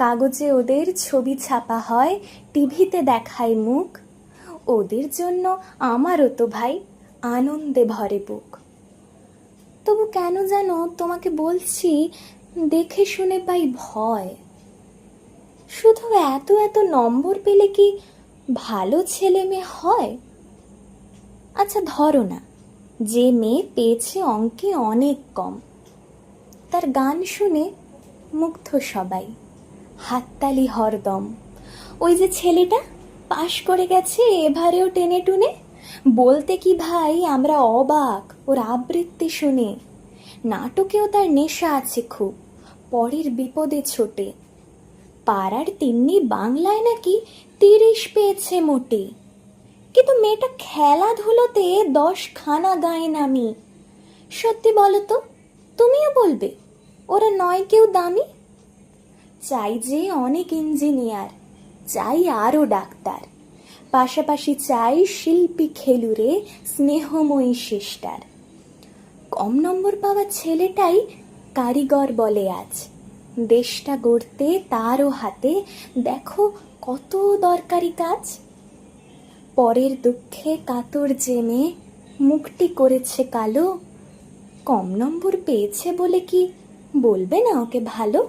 কাগজে ওদের ছবি ছাপা হয়, টিভিতে দেখায় মুখ। ওদের জন্য আমারও তো ভাই আনন্দে ভরে বুক। তবু কেন যেন তোমাকে বলছি, দেখে শুনে পাই ভয়। শুধু এত এত নম্বর পেলে কি ভালো ছেলে মেয়ে হয়? আচ্ছা ধরো না, যে মেয়ে পেয়েছে অঙ্কে অনেক কম। তার গান শুনে মুগ্ধ সবাই। হাততালি হরদম। ওই যে ছেলেটা পাশ করে গেছে এভারেও টেনে টুনে। বলতে কি ভাই, আমরা অবাক, ওর আবৃত্তি শুনে। নাটকেও তার নেশা আছে খুব, পরের বিপদে ছোটে। পাড়ার তিন্নি বাংলায় নাকি তিরিশ পেয়েছে মোটে। কিন্তু মেয়েটা খেলাধুলোতে দশ খানা গায়ে নামি সত্যি বলো তো, তুমিও বলবে, ওরা নয় কেউ দামি? চাই যে অনেক ইঞ্জিনিয়ার, চাই আরও ডাক্তার। পাশাপাশি চাই শিল্পী খেলুরে স্নেহময়ী শিষ্টার কম নম্বর পাওয়া ছেলেটাই কারিগর বলে আজ। দেশটা গড়তে তারও হাতে দেখো কত দরকারি কাজ। পরের দুঃখে কাতর জেমে মুখটি করেছে কালো। কম নম্বর পেয়েছে বলে কি বলবে না ওকে ভালো?